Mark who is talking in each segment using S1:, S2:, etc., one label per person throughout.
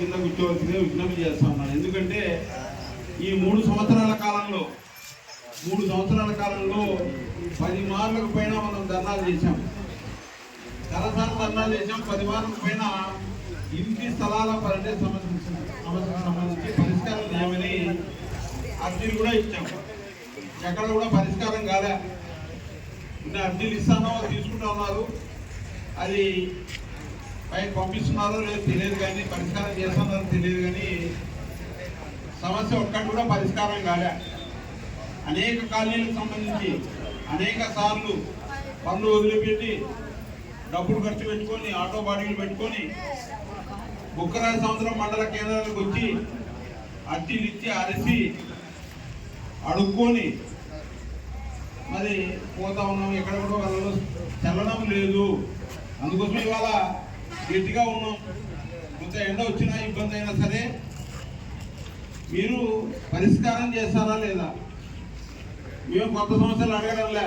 S1: కింద కూర్చోవలసిందే విజ్ఞప్తి చేస్తా ఉన్నాను ఎందుకంటే ఈ మూడు సంవత్సరాల కాలంలో మూడు సంవత్సరాల కాలంలో పది మార్లకు పైన మనం ధర్నాలు చేశాం. చాలాసార్లు ధర్నాలు చేశాం పది మార్లకు పైన ఇంటి స్థలాల పరంటే సమస్య సమస్యకు సంబంధించి పరిష్కారం లేవని అర్జీలు కూడా ఇచ్చాం. ఎక్కడ కూడా పరిష్కారం కాలే. అర్జీలు ఇస్తానో తీసుకుంటా ఉన్నారు. అది అవి పంపిస్తున్నారో లేదో తెలియదు కానీ పరిష్కారం చేస్తున్నారో తెలియదు కానీ సమస్య ఒక్కటి కూడా పరిష్కారం కాలే. అనేక కాలనీలకు సంబంధించి అనేక సార్లు పనులు వదిలిపెట్టి డబ్బులు ఖర్చు పెట్టుకొని ఆటో బాడీలు పెట్టుకొని బుక్కరాజ సముద్రం మండల కేంద్రాలకు వచ్చి అట్టిలు ఇచ్చి అరిసి అడుక్కొని మరి పోతా ఉన్నాం ఎక్కడ కూడా వాళ్ళలో చల్లడం లేదు. అందుకోసం ఇవాళ గట్టిగా ఉన్నాం. కొంత ఎండ వచ్చినా ఇబ్బంది అయినా సరే మీరు పరిష్కారం చేస్తారా లేదా? మేము కొత్త సమస్యలు అడగడం లే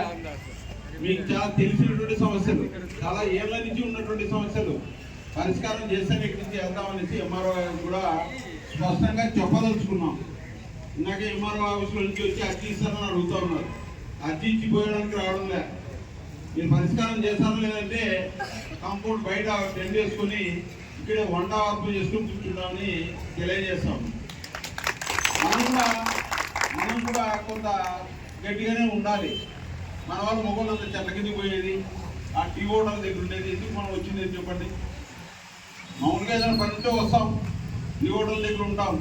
S1: మీకు చాలా తెలిసినటువంటి సమస్యలు చాలా ఏళ్ళ నుంచి ఉన్నటువంటి సమస్యలు. పరిష్కారం చేస్తే ఇక్కడి నుంచి వెళ్దామనేసి ఎంఆర్ఓ కూడా స్పష్టంగా చెప్పదలుచుకున్నాం. ఇందాక ఎంఆర్ఓ ఆఫీస్లో నుంచి వచ్చి అర్జీ ఇస్తారని అడుగుతా ఉన్నారు. అర్జీ ఇచ్చి పోయడానికి రావడం లేదు. మీరు పరిష్కారం చేస్తాను లేదంటే కాంపౌండ్ బయట టెంట్ వేసుకొని ఇక్కడ వంట వార్పు చేసుకుని కూర్చున్నామని తెలియజేస్తాం. మనం కూడా మనం కూడా కొంత గట్టిగానే ఉండాలి. మన వాళ్ళు మొగోళ్ళు అంతా చెట్ల కింద పోయేది ఆ టీ హోటల్ దగ్గర ఉండేది ఎందుకు మనం వచ్చింది అని చెప్పండి? మామూలుగా ఏదైనా పని ఉంటే వస్తాం టీ హోటల్ దగ్గర ఉంటాం.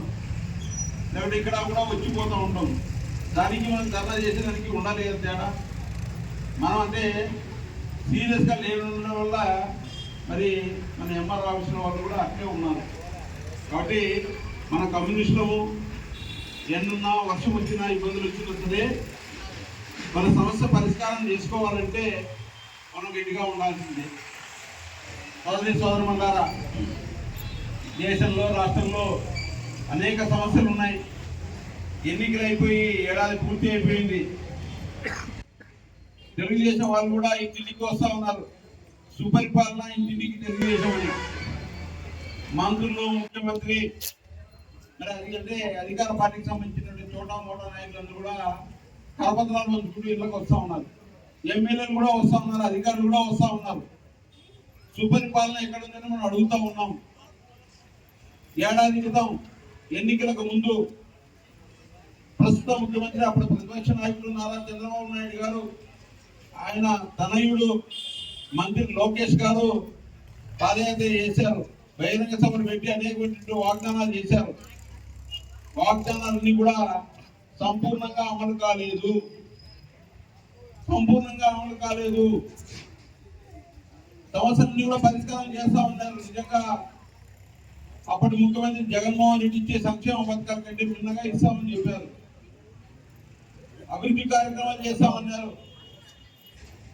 S1: లేకపోతే ఇక్కడ కూడా వచ్చిపోతూ ఉంటాం. దానికి మనం ధర్నా చేసేదానికి ఉండాలి కదా తేడా? మనం అంటే సీరియస్గా లేనుండడం వల్ల మరి మన ఎంఆర్ ఆఫీసులో వాళ్ళు కూడా అట్లే ఉన్నారు. కాబట్టి మన కమ్యూనిస్టులము ఎన్నున్నా వర్షం వచ్చినా ఇబ్బందులు వచ్చినా మన సమస్య పరిష్కారం చేసుకోవాలంటే మనం గట్టిగా ఉండాల్సిందే. సోదరి సోదరమన్నారా దేశంలో రాష్ట్రంలో అనేక సమస్యలు ఉన్నాయి. ఎన్నికలు అయిపోయి ఏడాది పూర్తి అయిపోయింది. తెలుగుదేశం వాళ్ళు కూడా ఇంటింటికి వస్తూ ఉన్నారు. సుపరిపాలన ఇంటింటికి తెలుగుదేశం అని. మంత్రులు ముఖ్యమంత్రి మరి అది అంటే అధికార పార్టీకి సంబంధించినటువంటి చోట మోటా నాయకులందరూ కూడా కరపత్రాలు పంచుకుంటూ ఇళ్ళకి వస్తూ ఉన్నారు. ఎమ్మెల్యేలు కూడా వస్తా ఉన్నారు అధికారులు కూడా వస్తూ ఉన్నారు. సుపరిపాలన ఎక్కడ ఉందని మనం అడుగుతా ఉన్నాం. ఏడాది క్రితం ఎన్నికలకు ముందు ప్రస్తుత ముఖ్యమంత్రి అప్పుడు ప్రతిపక్ష నాయకులు నారా చంద్రబాబు నాయుడు గారు ఆయన తనయుడు మంత్రి లోకేష్ గారు పాదయాత్ర చేశారు. బహిరంగ సభను పెట్టి అనేకటువంటి వాగ్దానాలు చేశారు. వాగ్దానాలన్నీ కూడా సంపూర్ణంగా అమలు కాలేదు. సంపూర్ణంగా అమలు కాలేదు. సమస్యలన్నీ కూడా పరిష్కారం చేస్తా ఉన్నారు. నిజంగా అప్పటి ముఖ్యమంత్రి జగన్మోహన్ రెడ్డి ఇచ్చే సంక్షేమ పథకాల కంటే భిన్నంగా ఇస్తామని చెప్పారు. అభివృద్ధి కార్యక్రమాలు చేస్తామన్నారు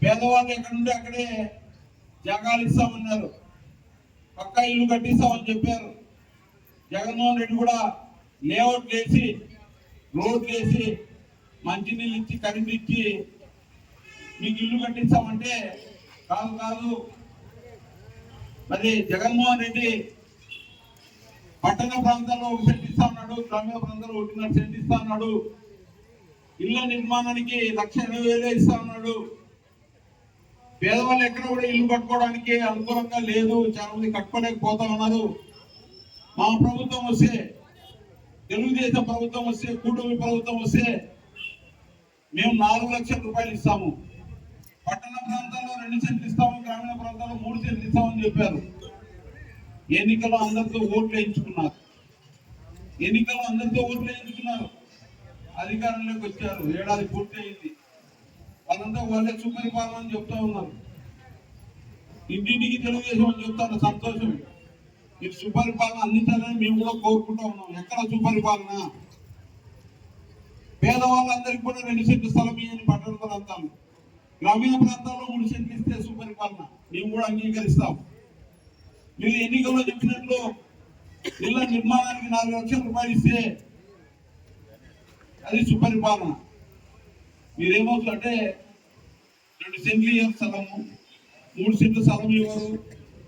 S1: పేదవాళ్ళు ఎక్కడుంటే అక్కడే జాగాలు ఇస్తామన్నారు పక్క ఇల్లు కట్టిస్తామని చెప్పారు. జగన్మోహన్ రెడ్డి కూడా లేఅవుట్ వేసి రోడ్లు వేసి మంచినీళ్ళు ఇచ్చి కరెంట్ ఇచ్చి మీకు ఇల్లు కట్టిస్తామంటే కాదు కాదు. మరి జగన్మోహన్ రెడ్డి పట్టణ ప్రాంతాల్లో ఒక సెంట్ ఇస్తా ఉన్నాడు గ్రామీణ ప్రాంతాల్లో ఒకటిన్నర సెంట్ ఇస్తా ఉన్నాడు. ఇళ్ళ నిర్మాణానికి లక్ష ఇరవై వేలు ఇస్తా ఉన్నాడు. పేదవాళ్ళు ఎక్కడ కూడా ఇల్లు కట్టుకోవడానికి అనుకూలంగా లేదు. చాలా మంది కట్టుకోలేకపోతా ఉన్నారు. మా ప్రభుత్వం వస్తే తెలుగుదేశం ప్రభుత్వం వస్తే కూటమి ప్రభుత్వం వస్తే మేము నాలుగు లక్షల రూపాయలు ఇస్తాము. పట్టణ ప్రాంతాల్లో రెండు సెంట్లు ఇస్తాము గ్రామీణ ప్రాంతాల్లో మూడు సెంట్లు ఇస్తామని చెప్పారు. ఎన్నికల్లో అందరితో ఓట్లు వేయించుకున్నారు. ఎన్నికల్లో అందరితో ఓట్లు వేయించుకున్నారు. అధికారంలోకి వచ్చారు. ఏడాది పూర్తి అదంతా వాళ్ళే సుపరిపాలన అని చెప్తా ఉన్నారు. ఇంటింటికి తెలుగుదేశం అని చెప్తాను సంతోషం మీరు సుపరిపాలన అందించాలని మేము కూడా కోరుకుంటా ఉన్నాం. ఎక్కడ సుపరిపాలన? పేదవాళ్ళందరికీ కూడా రెండు సెంట్లు స్థలం ఇవ్వని పట్టణ ప్రాంతాలు గ్రామీణ ప్రాంతాల్లో మూడు సెంట్లు ఇస్తే సుపరిపాలన. మేము కూడా అంగీకరిస్తాం. మీరు ఎన్నికల్లో చెప్పినట్లు ఇళ్ళ నిర్మాణానికి నాలుగు లక్షల రూపాయలు ఇస్తే అది సుపరిపాలన. మీరేమవుతుందంటే రెండు సెంట్లు ఇవ్వరు స్థలము మూడు సెంట్లు స్థలం ఇవ్వరు.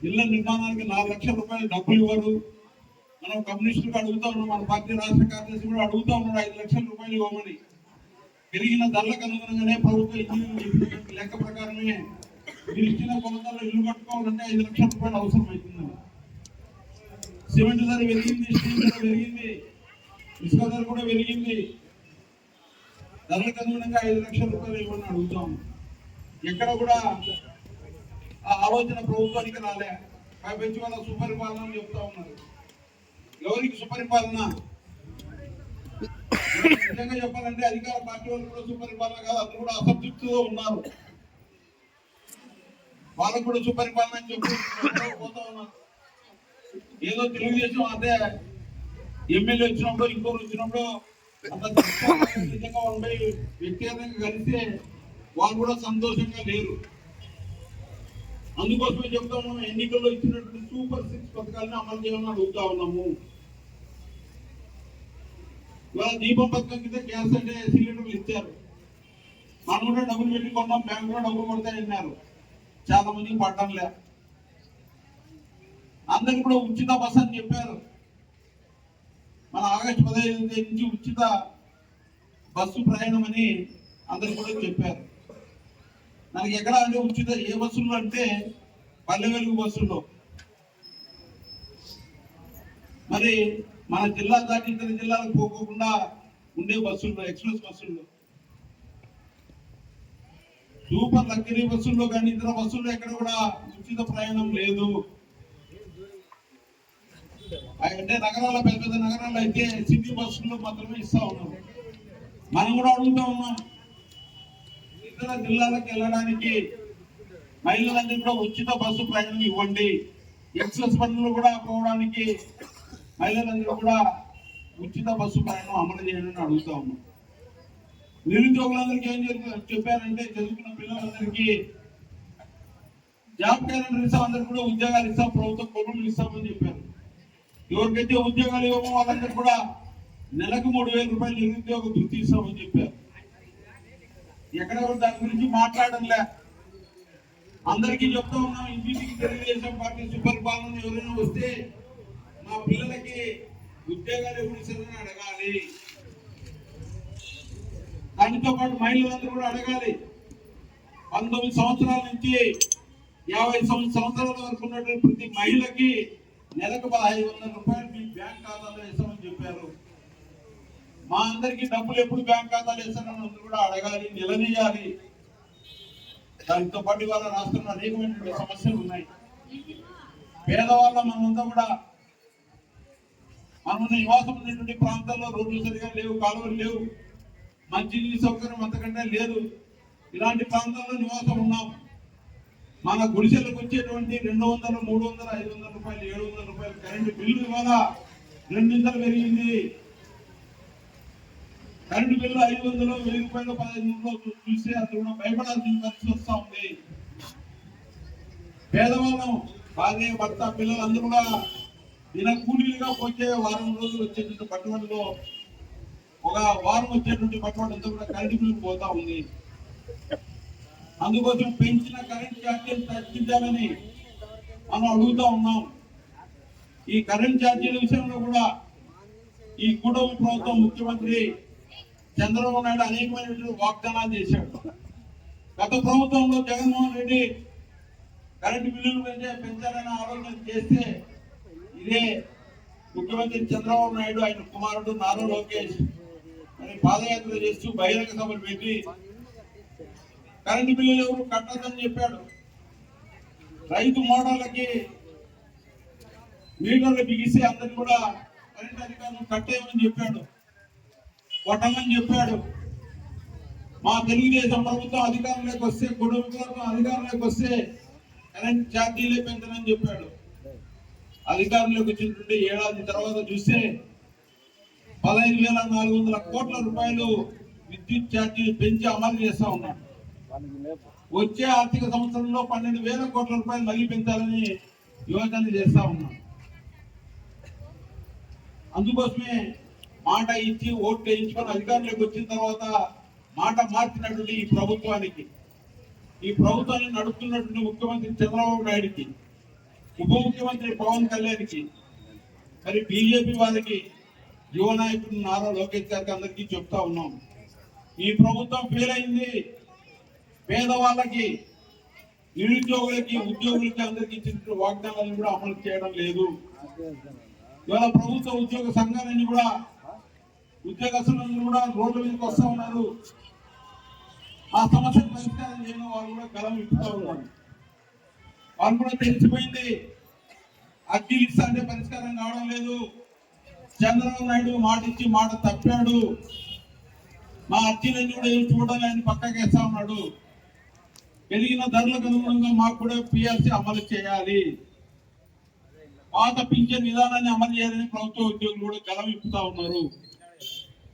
S1: ఇళ్ళ నిర్మాణానికి నాలుగు లక్షల రూపాయలు డబ్బులు ఇవ్వరు. మనం కమ్యూనిస్టులకు అడుగుతా ఉన్నాం. మన పార్టీ రాష్ట్ర కార్యదర్శి కూడా అడుగుతా ఉన్నాడు. ఐదు లక్షల రూపాయలు ఇవ్వమని. పెరిగిన ధరలకు అనుగుణంగానే ప్రభుత్వ ఇంజనీర్లు లెక్క ప్రకారమే మీరు ఇచ్చిన కొలతల్లో ఇల్లు కట్టుకోవాలంటే ఐదు లక్షల రూపాయలు అవసరం అవుతుంది సిమెంట్ ధర పెరిగింది స్టీల్ ధర పెరిగింది ఇసుక ధర కూడా పెరిగింది. ధరలకు అనుగుణంగా ఐదు లక్షల రూపాయలు ఇవ్వమని అడుగుతాం ఎక్కడ కూడా ఆ ఆలోచన ప్రభుత్వానికి రాలే. పైపెంచి వాళ్ళ సుపరిపాలన అని చెప్తా ఉన్నారు. ఎవరికి సుపరిపాలన? నిజంగా చెప్పాలంటే అధికార పార్టీ వాళ్ళు కూడా సుపరిపాలన కాదు అందరూ కూడా అసంతృప్తితో ఉన్నారు. వాళ్ళకు కూడా సుపరిపాలన అని చెప్పి పోతా ఉన్నారు. ఏదో తెలుగుదేశం అదే ఎమ్మెల్యే వచ్చినప్పుడు ఇంకోరు వచ్చినప్పుడు అంత నిజంగా వాళ్ళపై వ్యక్తిగతంగా కలిస్తే వాళ్ళు కూడా సంతోషంగా లేరు. అందుకోసమే చెప్తా ఉన్నాం ఎన్నికల్లో ఇచ్చినటువంటి సూపర్ సిక్స్ పథకాలను అమలు చేయాలని అడుగుతా ఉన్నాము. ఇవాళ దీపం పథకం కింద గ్యాస్ అంటే సిలిండర్లు ఇచ్చారు. మనం కూడా డబ్బులు పెట్టి కొన్నాం బ్యాంకులో డబ్బులు కొడతాయన్నారు చాలా మందికి పట్టంలే అందరికి కూడా ఉచిత బస్ అని చెప్పారు. మన ఆగస్టు పదహైదు నుంచి ఉచిత బస్సు ప్రయాణం అని అందరికి కూడా చెప్పారు. మనకి ఎకరాలు ఉచిత ఏ బస్సులు అంటే పల్లె వెలుగు బస్సుల్లో. మరి మన జిల్లా దాటి ఇతర జిల్లాలకు పోకోకుండా ఉండే బస్సుల్లో ఎక్స్ప్రెస్ బస్సుల్లో. సూపర్ లగ్జరీ బస్సుల్లో కానీ ఇతర బస్సుల్లో ఎక్కడ కూడా ఉచిత ప్రయాణం లేదు. అంటే నగరాల పెద్ద పెద్ద నగరాల్లో అయితే సిటీ బస్సుల్లో మాత్రమే ఇస్తా ఉన్నాం. మనం కూడా అడుగుతా ఉన్నాం. ఇతర జిల్లాలకు వెళ్ళడానికి మహిళలందరికీ కూడా ఉచిత బస్సు ప్రయాణం ఇవ్వండి. ఎక్స్ప్రెస్ బండ్లు కూడా పోవడానికి మహిళలందరూ కూడా ఉచిత బస్సు ప్రయాణం అమలు చేయడం అడుగుతా ఉన్నాం. నిరుద్యోగులందరికీ ఏం చెప్ప- చెప్పారంటే చదువుకున్న పిల్లలందరికీ జాబ్ క్యాలెండర్ ఇస్తాం అందరికి కూడా ఉద్యోగాలు ఇస్తాం ప్రభుత్వం కొనుగోలు ఇస్తామని చెప్పారు. ఎవరికైతే ఉద్యోగాలు ఇవ్వమో వాళ్ళందరూ కూడా నెలకు మూడు వేల రూపాయలు నిరుద్యోగ వృత్తి ఇస్తామని చెప్పారు. ఎక్కడ దాని గురించి మాట్లాడంలే అందరికీ చెప్తా ఉన్నాం ఇంటికి తెలుగుదేశం పార్టీ సుపరిపాలన ఎవరైనా వస్తే మా పిల్లలకి ఉద్యోగాలు ఎప్పుడు అడగాలి. దానితో పాటు మహిళలందరూ కూడా అడగాలి. పంతొమ్మిది సంవత్సరాల నుంచి యాభై సం- సంవత్సరాల వరకు ఉన్నటువంటి ప్రతి మహిళకి నెలకు పదహైదు వందల రూపాయలు మీ బ్యాంక్ ఖాతాలో వేస్తామని చెప్పారు. మా అందరికి డబ్బులు ఎప్పుడు బ్యాంక్ ఖాతాలు వేస్తారని కూడా అడగాలి నిలదీయాలి. దానితో పాటు ఇవాళ రాష్ట్రంలో అనేకమైనటువంటి సమస్యలు ఉన్నాయి. పేదవాళ్ళ మనమంతా కూడా మనం నివాసం ఉన్నటువంటి ప్రాంతాల్లో రోడ్లు సరిగా లేవు కాలువలు లేవు. మంచి నీటి సౌకర్యం అంతకంటే లేదు. ఇలాంటి ప్రాంతాల్లో నివాసం ఉన్నాం. మన గుడిసెలకు వచ్చేటువంటి రెండు వందలు మూడు వందలు ఐదు వందల రూపాయలు ఏడు వందల రూపాయలు కరెంటు బిల్లు ఇవాళ రెండింతలు పెరిగింది. కరెంటు బిల్లు ఐదు వందలు వెయ్యి రూపాయలు పదహైదు వందలు చూస్తే అసలు కూడా భయపడాల్సిన పరిస్థితి వస్తా ఉంది. పేదవాళ్ళం భార్య భర్త పిల్లలు అందరూ కూడా దిన కూలీలుగా పోతే వారం రోజులు వచ్చేటువంటి పట్టుబడిలో ఒక వారం వచ్చేటువంటి పట్టుబడి అంతా కూడా కరెంటు బిల్లు పోతా ఉంది. అందుకోసం పెంచిన కరెంట్ ఛార్జీలు తగ్గించాలని మనం అడుగుతా ఉన్నాం. ఈ కరెంట్ ఛార్జీల విషయంలో కూడా ఈ కూటమి ప్రభుత్వం ముఖ్యమంత్రి చంద్రబాబు నాయుడు అనేకమైనటువంటి వాగ్దానాలు చేశాడు. గత ప్రభుత్వంలో జగన్మోహన్ రెడ్డి కరెంటు బిల్లులు పెంచే పెంచాలని ఆలోచన చేస్తే ఇదే ముఖ్యమంత్రి చంద్రబాబు నాయుడు ఆయన కుమారుడు నారా లోకేష్ అని పాదయాత్ర చేస్తూ బహిరంగ సభలు పెట్టి కరెంటు బిల్లులు ఎవరు కట్టదని చెప్పాడు. రైతు మోటార్లకి మీటర్లు బిగిస్తే అందరికి కూడా కరెంట్ అధికారులు కట్టేయమని చెప్పాడు. కొట్టమని చెప్పాడు. మా తెలుగుదేశం ప్రభుత్వం అధికారంలోకి వస్తే కుటుంబం అధికారంలోకి వస్తే కరెంట్ ఛార్జీలే పెంచనని చెప్పాడు. అధికారంలోకి వచ్చినటువంటి ఏడాది తర్వాత చూస్తే పదహైదు వేల నాలుగు వందల కోట్ల రూపాయలు విద్యుత్ ఛార్జీలు పెంచి అమలు చేస్తా ఉన్నాడు. వచ్చే ఆర్థిక సంవత్సరంలో పన్నెండు వేల కోట్ల రూపాయలు మళ్ళీ పెంచాలని యోచన చేస్తా ఉన్నాం అందుకోసమే మాట ఇచ్చి ఓట్లు వేయించుకొని అధికారంలోకి వచ్చిన తర్వాత మాట మార్చినటువంటి ఈ ప్రభుత్వానికి. ఈ ప్రభుత్వాన్ని నడుపుతున్నటువంటి ముఖ్యమంత్రి చంద్రబాబు నాయుడికి ఉప ముఖ్యమంత్రి పవన్ కళ్యాణ్కి మరి బీజేపీ వాళ్ళకి యువ నాయకుడు నారా లోకేష్ గారికి అందరికీ చెప్తా ఉన్నాం. ఈ ప్రభుత్వం ఫెయిల్ అయింది పేదవాళ్ళకి నిరుద్యోగులకి ఉద్యోగులకి అందరికీ ఇచ్చిన వాగ్దానాలను కూడా అమలు చేయడం లేదు. ఇవాళ ప్రభుత్వ ఉద్యోగ సంఘాలన్నీ కూడా ఉద్యోగస్తులందరూ కూడా రోడ్ల మీదకి వస్తా ఉన్నారు. ఆ సమస్యను పరిష్కారం చేయడం వాళ్ళు కూడా గలం ఇస్తూ ఉన్నారు. వాళ్ళు కూడా తెలిసిపోయింది. అద్దీలు ఇస్తా అంటే పరిష్కారం కావడం లేదు. చంద్రబాబు నాయుడు మాట ఇచ్చి మాట తప్పాడు. మా అర్జీలన్నీ కూడా ఏం చూడాలని పక్కకి వేస్తా ఉన్నాడు. పెరిగిన ధరలకు అనుగుణంగా మాకు కూడా పిఎస్సి అమలు చేయాలి. పాత పింఛన్ విధానాన్ని అమలు చేయాలని ప్రభుత్వ ఉద్యోగులు కూడా గలం ఇప్పుతా ఉన్నారు.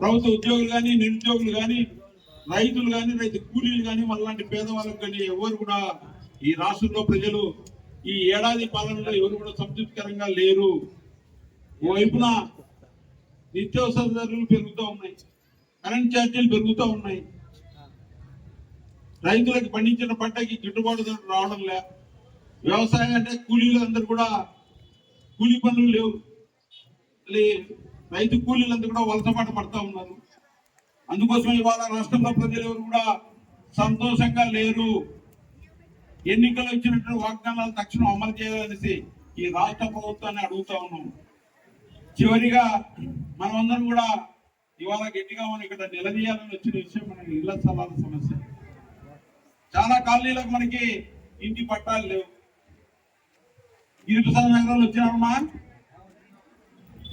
S1: ప్రభుత్వ ఉద్యోగులు కానీ నిరుద్యోగులు కానీ రైతులు కానీ రైతు కూలీలు కానీ మనలాంటి పేదవాళ్ళకు కానీ ఎవరు కూడా ఈ రాష్ట్రంలో ప్రజలు ఈ ఏడాది పాలనలో ఎవరు కూడా సంతృప్తికరంగా లేరు. ఓవైపున నిత్యావసర ధరలు పెరుగుతూ ఉన్నాయి. కరెంట్ ఛార్జీలు పెరుగుతూ ఉన్నాయి. రైతులకు పండించిన పంటకి గిట్టుబాటు ధర రావడం లే. వ్యవసాయం అంటే కూలీలు అందరు కూడా కూలీ పనులు లేవు. మళ్ళీ రైతు కూలీలందరూ కూడా వలసపాట పడతా ఉన్నారు. అందుకోసం ఇవాళ రాష్ట్రంలో ప్రజలు ఎవరు కూడా సంతోషంగా లేరు. ఎన్నికలు ఇచ్చినట్టు వాగ్దానాలు తక్షణం అమలు చేయాలనేసి ఈ రాష్ట్ర ప్రభుత్వాన్ని అడుగుతా ఉన్నాం. చివరిగా మనమందరం కూడా ఇవాళ గట్టిగా మనం ఇక్కడ నిలదీయాలని వచ్చిన విషయం మనకి ఇళ్ళ స్థలాల సమస్య. చాలా కాలనీలకు మనకి ఇంటి పట్టాలు లేవు. ఇరుపు నగరాలు వచ్చినారమ్మా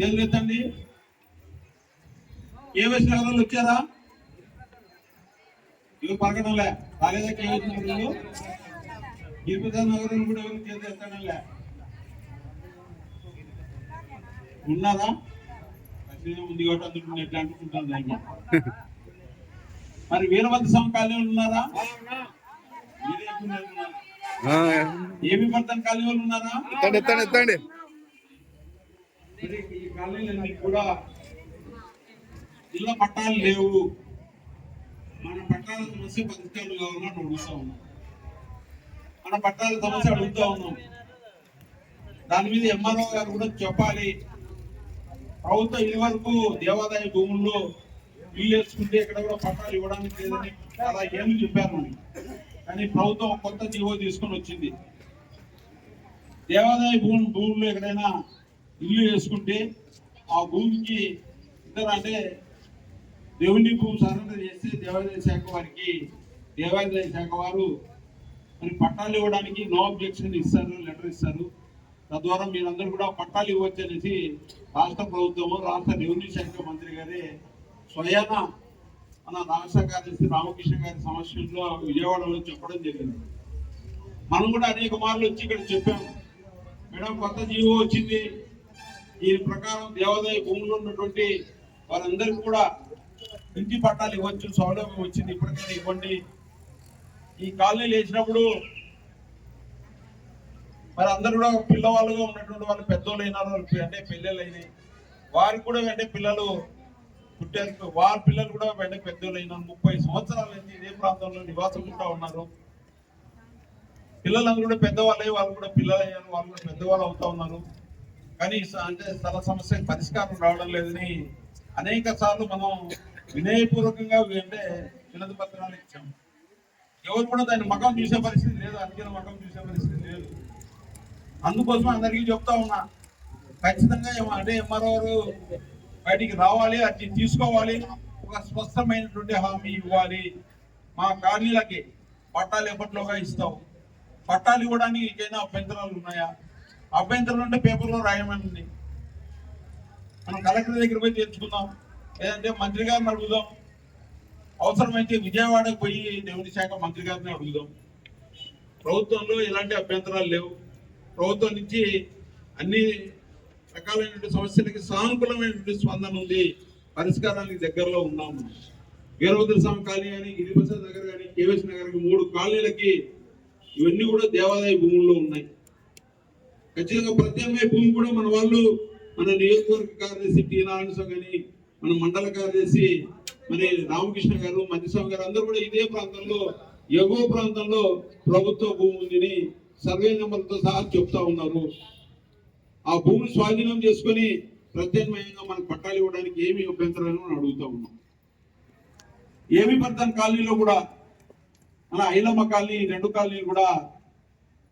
S1: ఎదురెత్తండి కేవైసీ నగరాలు వచ్చారా ఇవి పలకడంలే రాలేదా కేవైసీ నగరాలు ఇరుపు నగరాలు కూడా ఎవరు చేసేస్తాడంలే ఉన్నారా? ఉంది కాబట్టి అందుకు ఎట్లా అనుకుంటాను దాన్ని మరి వీరవంత స్వామి ఉన్నారా. ఏమి పడతాను వాళ్ళు ఉన్నారా?
S2: ఎత్తండి ఎత్తండి ఎత్తండి.
S1: మరి ఈ కూడా ఇళ్ళ పట్టాలు లేవు. మన పట్టాల సమస్య పరిష్కారం కావాలని అడుగుతా ఉన్నాం. మన పట్టాల సమస్య అడుగుతా ఉన్నాం. దాని మీద ఎంఆర్ఓ గారు కూడా చెప్పాలి. ప్రభుత్వం ఇది వరకు దేవాదాయ భూముల్లో ఇల్లు వేసుకుంటే ఇక్కడ కూడా పట్టాలు ఇవ్వడానికి లేదని చాలా ఏమి చెప్పారు కానీ ప్రభుత్వం కొత్త జీవో తీసుకొని వచ్చింది. దేవాదాయ భూమి భూముల్లో ఎక్కడైనా ఇల్లు వేసుకుంటే ఆ భూమికి ఇద్దరు అంటే దేవుని భూమి సరెండర్ చేస్తే దేవాదాయ శాఖ వారికి దేవాదాయ శాఖ వారు మరి పట్టాలు ఇవ్వడానికి నో అబ్జెక్షన్ ఇస్తారు లెటర్ ఇస్తారు. తద్వారా మీరందరూ కూడా పట్టాలు ఇవ్వచ్చు అనేసి రాష్ట్ర ప్రభుత్వము రాష్ట్ర రెవెన్యూ శాఖ మంత్రి గారే స్వయాన మన రాష్ట్ర కార్యదర్శి రామకృష్ణ గారి సమస్యలో విజయవాడలో చెప్పడం జరిగింది. మనం కూడా అనేక మార్లు వచ్చి ఇక్కడ చెప్పాము మేడం కొత్త జీవో వచ్చింది. దీని ప్రకారం దేవాదాయ భూములు ఉన్నటువంటి వారందరికీ కూడా ఇంటి పట్టాలు ఇవ్వచ్చు సౌలభ్యం వచ్చింది ఇప్పటికైనా ఇవ్వండి. ఈ కాలనీలు వేసినప్పుడు మరి అందరూ కూడా పిల్లవాళ్ళుగా ఉన్నటువంటి వాళ్ళు పెద్దోళ్ళు అయినారు అంటే పిల్లలు అయినాయి. వారికి కూడా వెంటనే పిల్లలు పుట్టారు. వారి పిల్లలు కూడా వెంటనే పెద్దోళ్ళు అయినారు. ముప్పై సంవత్సరాలు ఇదే ప్రాంతంలో నివాసం కూడా ఉన్నారు. పిల్లలందరూ కూడా పెద్దవాళ్ళే వాళ్ళు కూడా పిల్లలు అయ్యారు వాళ్ళు కూడా పెద్దవాళ్ళు అవుతా ఉన్నారు. కానీ అంటే స్థల సమస్య పరిష్కారం రావడం లేదని అనేక సార్లు మనం వినయపూర్వకంగా అంటే వినతి పత్రాలు ఇచ్చాం ఎవరు కూడా దాని మకం చూసే పరిస్థితి లేదు అందుకని మకం చూసే పరిస్థితి లేదు. అందుకోసం అందరికీ చెప్తా ఉన్నా ఖచ్చితంగా అంటే ఎంఆర్ఓ బయటికి రావాలి అది తీసుకోవాలి ఒక స్పష్టమైనటువంటి హామీ ఇవ్వాలి. మా కాలనీలకి పట్టాలు ఎప్పట్లోగా ఇస్తాం పట్టాలు ఇవ్వడానికి ఏదైనా అభ్యంతరాలు ఉన్నాయా? అభ్యంతరం ఉంటే పేపర్లో రాయమని మనం కలెక్టర్ దగ్గర పోయి తెచ్చుకుందాం లేదంటే మంత్రి గారిని అడుగుదాం. అవసరమైతే విజయవాడకు పోయి రెవెన్యూ శాఖ మంత్రి గారిని అడుగుదాం. ప్రభుత్వంలో ఎలాంటి అభ్యంతరాలు లేవు. ప్రభుత్వం నుంచి అన్ని రకాలైనటువంటి సమస్యలకి సానుకూలమైనటువంటి స్పందన ఉంది. పరిష్కారానికి దగ్గరలో ఉన్నాము వీరభద్ర స్వామి కాలనీ కానీ గిరిప్రసాద్ నగర్ కానీ కేవీఎస్ నగర్ మూడు కాలనీలకి ఇవన్నీ కూడా దేవాదాయ భూముల్లో ఉన్నాయి. ఖచ్చితంగా ప్రత్యామ్నాయ భూమి కూడా మన వాళ్ళు మన నియోజకవర్గ కార్యదర్శి టి నారాయణ కానీ మన మండల కార్యదర్శి మరి రామకృష్ణ గారు మధ్యస్వామి గారు అందరూ కూడా ఇదే ప్రాంతంలో ఎగువ ప్రాంతంలో ప్రభుత్వ భూమి ఉందని సర్వే నెంబర్తో సహా చెప్తా ఉన్నారు. ఆ భూమిని స్వాధీనం చేసుకొని ప్రత్యామ్నాయంగా మనకు పట్టాలు ఇవ్వడానికి ఏమి అభ్యంతరాలు మనం అడుగుతా ఉన్నాం. ఏమి పర్తన్ కాలనీలో కూడా మన ఐలమ్మ కాలనీ రెండు కాలనీలు కూడా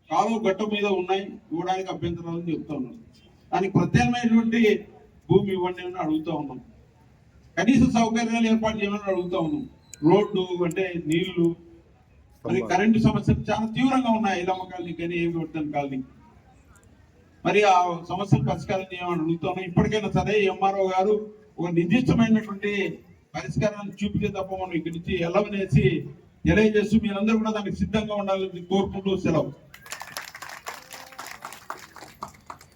S1: కాలువ గట్ట మీద ఉన్నాయి ఇవ్వడానికి అభ్యంతరాలు అని చెప్తా ఉన్నాం. దానికి ప్రత్యామ్నాయమైనటువంటి భూమి ఇవ్వండి అని అడుగుతా ఉన్నాం. కనీస సౌకర్యాలు ఏర్పాటు చేయమని అడుగుతా ఉన్నాం. రోడ్డు అంటే నీళ్ళు మరి కరెంటు సమస్యలు చాలా తీవ్రంగా ఉన్నాయి. ఐలమ్మ కాలనీ కానీ ఏమి పడుతుంది కాలనీ. మరి ఆ సమస్యలు పరిష్కారం చేయమని అడుగుతున్నాం ఇప్పటికైనా సరే ఎంఆర్ఓ గారు ఒక నిర్దిష్టమైనటువంటి పరిష్కారాన్ని చూపితే తప్ప మనం ఇక్కడి నుంచి ఎల్లవనేసి తెలియజేస్తూ మీరందరూ కూడా దానికి సిద్ధంగా ఉండాలని కోరుకుంటూ సెలవు.